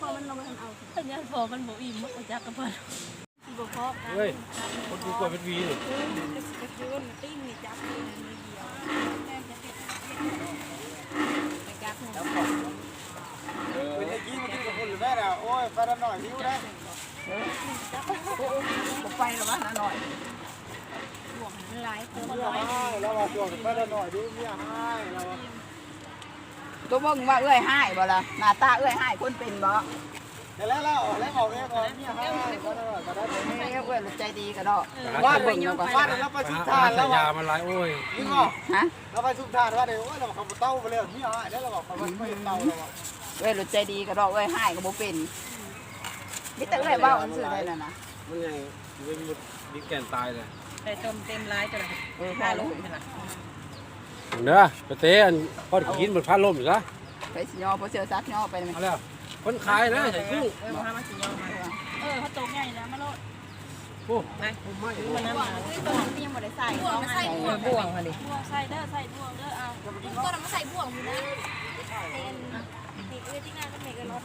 พอมันลงมันเอาสัญาพอมันบ่อิ่มมันบ่จักกับเพิ่นสิบ่พอกันเฮ้ยคนดูกล้วยเป็นวีเลยกระโดนติ้งนี่จับเลยมือเดียวแม่จะติดจับเลยเป็นไอ้กี้มันกินกับคนหรือแม่น่ะโอ้ยไปแล้วหน่อยหิวได้บ่ไปหรอวะน่าหน่อยห่วงมันหลายเติมเมียแล้วว่าช่วงไปหน่อยดูเมียให้แล้ว ตัวเบิ่งว่าเอ้อยหายบ่ล่ะหน้าตาเอ้อยหายคนเป็นบ่แต่แล้วแล้วออกแล้วออกเองออกเมียให้ก็ได้ก็ได้เอ้ยเอ้อยใจดีก็ดอกว่าเบิ่งแล้วก็ว่าเราไปสุดหาทานแล้วยาว่ามันหลายโอ้ยนี่ก็ฮะเราไปสุดทานว่าเดี๋ยวโอ้ยเราขับเต้าไปเลยเมียให้แล้วเราบอกเขาไม่เต้าเราเอ้อยใจดีก็ดอกเอ้ยหายก็บ่เป็นมีแต่เอ้อยเว้าอันซื่อได้น่ะนะมันยังเป็นมุดดิแกนตายเลยแต่ต้มเต็มร้ายจ้ะเออพอห้าล้ลูกนี่ล่ะ เด้อไปเตะอันพอดกินบนพัดลมอยู่ซะไปสิย่อบ่เชื่อซักย่อไปมันเอาแล้วคนขายนะใส่กุ้งเออมามาสิยอมมาเออเขาโตใหญ่แล้วมาโลดโอ้นะผมไม่มันน้ำมาตัวนี้ยังบ่ได้ใส่บ่วงมาใส่บ่วงบ่วงค่ะดิบวงใส่เด้อใส่บวงเด้อเอาตัวนั้นมาใส่บ่วงอยู่นะเป็นเด็กเอ้ยที่งานก็เด็กก็รถ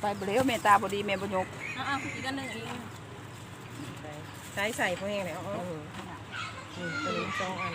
ไปบ่เร็วแม่ตาบ่ดีแม่บ่ยกเอาเอาอีกอันหนึ่งอีกอันหนึ่งใช้ใส่พวกนี้แล้วเออตัวนี้สองอัน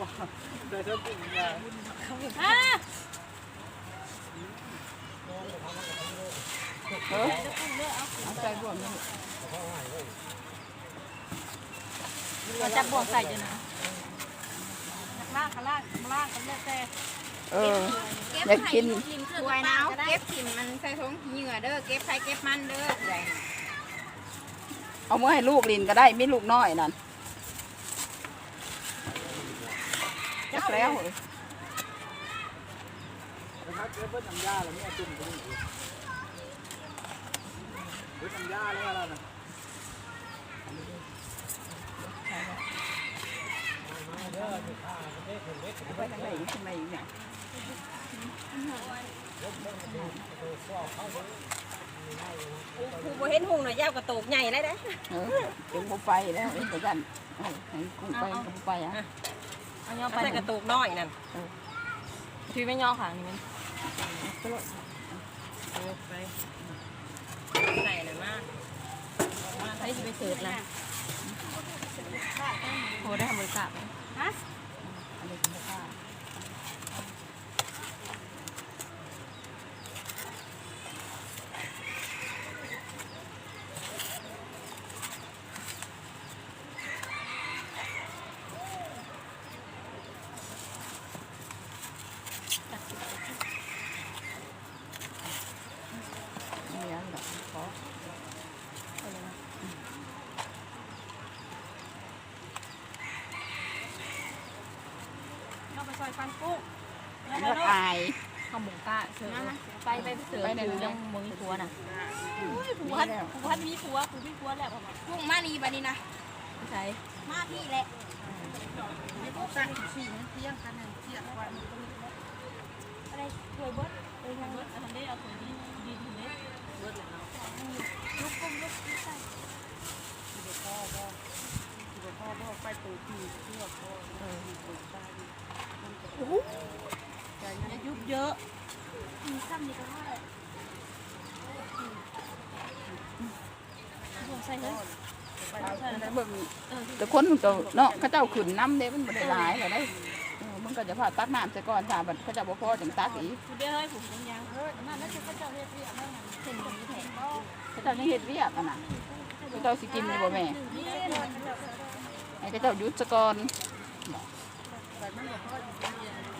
นกุ้งสองถ้วยเอาเอามาจะชนโอ้ยไกลๆนึงก็มาเอาเลยกว่าเอามาเอาคล้ายกับคล้ายเหมือนเยออเอาเอาเอาสองถ้วยกับวงเนี่ยอะเอาใส่บ่วงนี่เราจับวงใส่จ้ะนะลากลากลากกันเลยแต่เออเก็บอยากกินเครื่องไว้นะเก็บถิ่นมันใส่ถุงเหงื่อเด้อ เก็บใครเก็บมันเด้อใหญ่เอาเมื่อให้ลูกลินก็ได้ไมีลูกน้อยนั่นจัก แล้วถ้าเกิดเบิ้ลน้ำยาแล้วเนี่ยจุ่มไปนี่เบิ้ลน้ำยาแล้วอะไรนะไปทางไหนทางไหนเนี่ยผู้บ่เห็นหุงหน่อยยาวกระโตกใหญ่เลยเด้เออจงบ่ไปแล้วเอ็นไปกันเอาให้กุ้งไปกับบ่ไปอะ เอาย่อเอาไปใส่กระโตกน้อยนั่นชีไม่ย่อค่ะนี่มันเอาไปใส่เลยมากใช้จะไปเสิร์ฟนะโหได้ทำบริการไหมฮะ อะไรกันบ้าง เนี่ยแหละขอ ย่อไปซอยฟันกุ้ง มันก็อายข้าวหมูกะเสิร์ฟไปไปเสิร์ฟไปในคือเรื่ยัองงมึงมีผัวน่ะผัผัววแล้วผัวมีผัวผัวมีผัวแหละพ่อพุ่งมานี่บัดนี้นะใช่มาพี่แหละอะไรถ้วยเบิดเออทางเบิดอันนี้เอาถ้วยนี้ดีดีเลยเบิดแล้วลูกกุ้งลูกใส่ อย่ายุบเยอะ มีซ้ำนี่ก็ได้ บวงใส่เลยเบิ่งแต่คนมันก็เนาะเขาเจ้าขึ้นน้ำเด้มันบ่ได้หลายเลยได้เออมันก็จะพาตักน้ำใส่ก่อนถ้าบัดเขาเจ้าบ่พอจังตักอีกคุณเด้อเฮ้ยผมยังยางเฮ้ยนั่นนั่นคือข้าวเจ้าเรียกเรียกนั่นน่ะเห็นตรงนี้แถมเขาเจ้ายังเฮ็ดเวียกอะน่ะเขาเจ้าสิกินอยู่บ่แม่นี่เล่นให้เขาเจ้าหยุดซะก่อน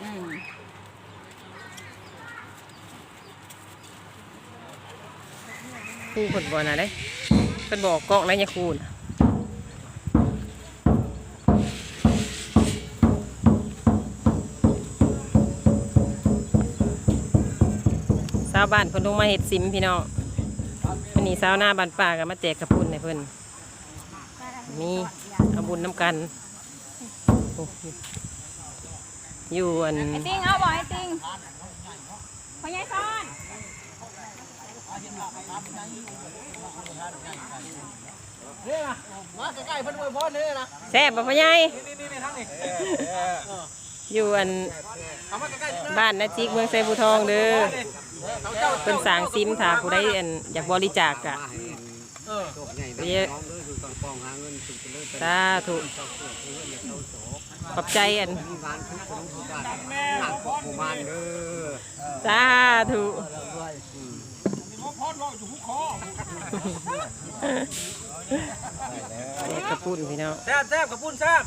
อืมครูเพิ่นบ่น่ะเด้ เพิ่นบอกกอกแล้วอย่าคูนสาวบ้านเพิ่นลงมาเฮ็ดซิมพี่น้องวันนี้สาวหน้าบ้านป่าก็มาแจกกระปุ่นให้เพิ่นมีเอาบุญน้ำกัน อยู่อัน ไอ้ติงเอาบ่ไอ้ติงพ่อใหญ่ซ้อน มาใกล้ๆเพิ่นอวยพรนี่นะแซ่บบ่พ่อใหญ่นี่นี่ทางนี้อยู่อันเอามาใกล้ๆบ้านนาจิกเมืองไซบูทองเด้อเขาเจ้าเพิ่นสร้างซิมถ้าผู้ใดอันอยากบริจาคกะเออเยอะสาธุขอบใจอันสาธุ เด็กกระปุ่นพี่น้องแซ่บแซ่บกับปุ้นแซ่บ